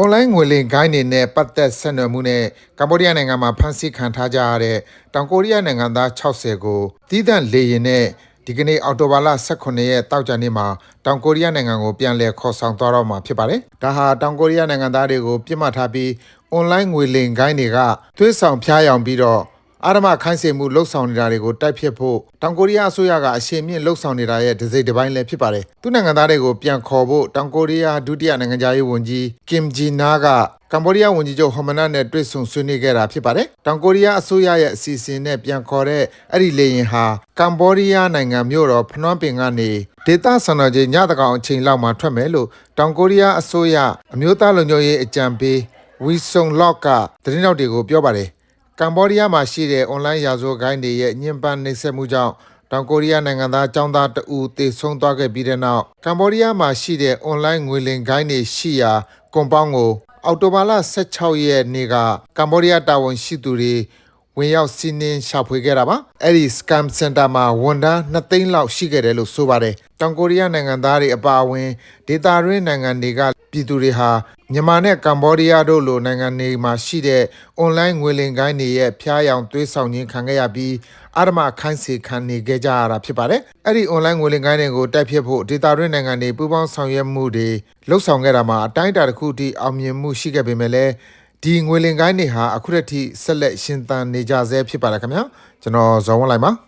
အွန်လိုင်းငွေလိမ်ဂိုင်းတွေနဲ့ပတ်သက်ဆက်နွယ်မှုနဲ့ကမ္ဘောဒီးယားနိုင်ငံမှာဖမ်းဆီးခံထားကြရတဲ့တောင်ကိုရီးယားနိုင်ငံသား60ကိုတီးသန့်လေရင်နဲ့ဒီကနေ့အောက်တိုဘာလ18ရက်တောက်ကြနေ့မှာတောင်ကိုရီးယားနိုင်ငံကိုပြန်လည်ခေါ်ဆောင်သွားတော့မှာဖြစ်ပါတယ်။ဒါဟာတောင်ကိုရီးယားနိုင်ငံသားတွေကိုပြစ်မှတ်ထားပြီးအွန်လိုင်းငွေလိမ်ဂိုင်းတွေကသွေးဆောင်ဖျားယောင်ပြီးတော့ အာရမခိုင်းစေမှုလှုပ်ဆောင်နေတာတွေကိုတိုက်ဖြတ်ဖို့တောင်ကိုရီးယားအစိုးရကအရှိန်မြင့်လှုပ်ဆောင်နေတာရဲ့ဒစိတစ်ပိုင်းလည်းဖြစ်ပါတယ်။သူ့နိုင်ငံသားတွေကိုပြန်ခေါ်ဖို့တောင်ကိုရီးယားဒုတိယနိုင်ငံသားရေးဝန်ကြီးကင်ဂျီနာကကမ္ဘောဒီးယားဝန်ကြီးချုပ်ဟော်မနတ်နဲ့တွေ့ဆုံဆွေးနွေးခဲ့တာဖြစ်ပါတယ်။တောင်ကိုရီးယားအစိုးရရဲ့အစီအစဉ်နဲ့ပြန်ခေါ်တဲ့အဲ့ဒီလေယာဉ်ဟာကမ္ဘောဒီးယားနိုင်ငံမြို့တော်ဖနွမ်းပင်ကနေဒေသစံတော်ချိန်ညတကောင်အချိန်လောက်မှာထွက်မယ်လို့တောင်ကိုရီးယားအစိုးရအမျိုးသားလုံခြုံရေးအကြံပေးဝီဆုံလော့ကသတင်းတောက်တွေကိုပြောပါတယ်။ ကမ္ဘောဒီးယားမှာရှိတဲ့အွန်လိုင်းရာဇဝတ်ဂိုဏ်းတွေရဲ့ညှဉ်းပန်းနှိပ်စက်မှုကြောင့်တောင်ကိုရီးယားနိုင်ငံသားចောင်းသားတဦးသေဆုံးသွားခဲ့ပြီးတဲ့နောက်ကမ္ဘောဒီးယားမှာရှိတဲ့အွန်လိုင်းငွေလိမ်ဂိုဏ်းတွေရှိရာကွန်ပေါင်းကိုအောက်တိုဘာလ16ရက်နေ့ကကမ္ဘောဒီးယားတာဝန်ရှိသူတွေဝင်ရောက်စီးနင်းရှာဖွေခဲ့တာပါအဲ့ဒီ scam center မှာဝန်ထမ်း2သိန်းလောက်ရှိခဲ့တယ်လို့ဆိုပါတယ်တောင်ကိုရီးယားနိုင်ငံသားတွေအပါအဝင်ဒေသတွင်းနိုင်ငံတွေက ပြည်သူတွေဟာမြန်မာနဲ့ကမ္ဘောဒီးယားတို့လိုနိုင်ငံတွေမှာရှိတဲ့အွန်လိုင်းငွေလိမ်ဂိုဏ်းတွေရဲ့ဖျားယောင်သွေးဆောင်ခြင်းခံခဲ့ရပြီးအာရမခိုင်းစေခံနေခဲ့ကြရတာဖြစ်ပါတယ်အဲ့ဒီအွန်လိုင်းငွေလိမ်ဂိုဏ်းတွေကိုတိုက်ဖြတ်ဖို့ဒေသတွင်းနိုင်ငံတွေပူးပေါင်းဆောင်ရွက်မှုတွေလှုပ်ဆောင်ခဲ့တာမှာအတိုင်းအတာတစ်ခုထိအောင်မြင်မှုရှိခဲ့ပေမဲ့လည်းဒီငွေလိမ်ဂိုဏ်းတွေဟာအခုထက်ထိဆက်လက်ရှင်သန်နေကြဆဲဖြစ်ပါတယ်ခင်ဗျာကျွန်တော်ဇော်ဝင်းလိုက်ပါ